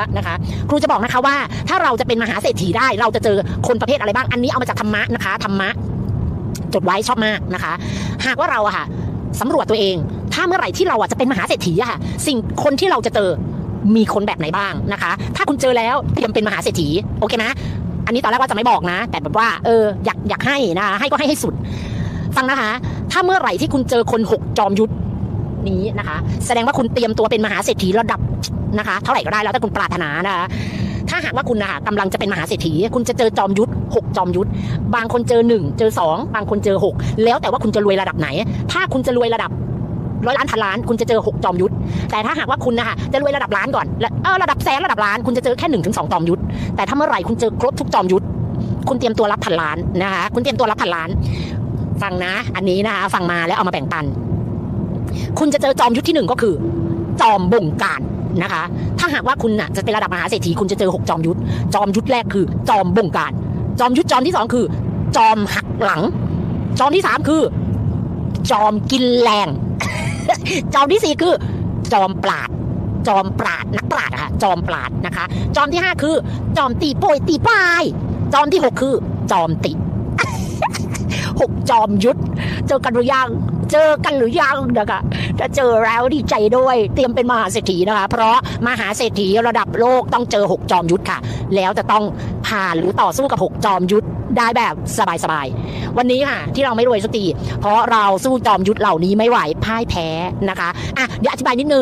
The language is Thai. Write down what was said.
ละนะคะ ครูจะบอกนะคะว่าถ้าเราจะเป็นมหาเศรษฐีได้ เราจะเจอคนประเภทอะไรบ้าง อันนี้เอามาจากธรรมะนะคะธรรมะ จดไว้ชอบมากนะคะ หากว่าเราอะค่ะสำรวจตัวเอง ถ้าเมื่อไหร่ที่เราอะจะเป็นมหาเศรษฐีอะค่ะ สิ่งคนที่เราจะเจอมีคนแบบไหนบ้างนะคะ ถ้าคุณเจอแล้วเตรียมเป็นมหาเศรษฐีโอเคนะอันนี้ตอนแรกว่าจะไม่บอกนะ แต่แบบว่าเอออยากอยากให้นะคะให้ก็ให้ให้สุด ฟังนะคะ ถ้าเมื่อไหร่ที่คุณเจอคนหกจอมยุทธนี้นะคะ แสดงว่าคุณเตรียมตัวเป็นมหาเศรษฐีระดับ นะคะ เท่าไหร่ก็ได้แล้วแต่คุณปรารถนานะคะถ้าหากว่าคุณนะคะกำลังจะเป็นมหาเศรษฐี คุณจะเจอจอมยุทธหกจอมยุทธบางคนเจอหนึ่งเจอสองบางคนเจอหกแล้วแต่ว่าคุณจะรวยระดับไหน ถ้าคุณจะรวยระดับร้อยล้านพันล้านคุณจะเจอหกจอมยุทธแต่ถ้าหากว่าคุณนะคะจะรวยระดับล้านก่อนและเออระดับแสนระดับล้านคุณจะเจอแค่หนึ่งถึงสองจอมยุทธแต่ถ้าเมื่อไหร่คุณเจอครบทุกจอมยุทธคุณเตรียมตัวรับพันล้านนะคะคุณเตรียมตัวรับพันล้าน ฟังนะ อันนี้นะคะฟังมาแล้วเอามาแบ่งปัน คุณจะเจอจอมยุทธที่หนึ่งก็คือ จอมบงการ นะคะ ถ้าหากว่าคุณน่ะจะเป็นระดับมหาเศรษฐีคุณจะเจอหกจอมยุทธจอมยุทธแรกคือ จอมบงการ จอมยุทธจอมที่สองคือ จอมหักหลัง จอมที่สามคือ จอมกินแรง จอมที่สี่คือ จอมปราด จอมปราดนักปราดอะค่ะจอมปราดนะคะ จอมที่ห้าคือ จอมตีโปยตีปลาย จอมที่หกคือ จอมติหกจอมยุทธเจอกันหรือยัง เจอกันหรือยังนะคะถ้าเจอแล้วดีใจด้วย เตรียมเป็นมหาเศรษฐีนะคะ เพราะมหาเศรษฐีระดับโลกต้องเจอหกจอมยุทธค่ะ แล้วจะต้องผ่านหรือต่อสู้กับหกจอมยุทธได้แบบสบายๆ วันนี้ค่ะ ที่เราไม่รวยสักทีเพราะเราสู้จอมยุทธเหล่านี้ไม่ไหวพ่ายแพ้นะคะอะเดี๋ยวอธิบายนิดนึง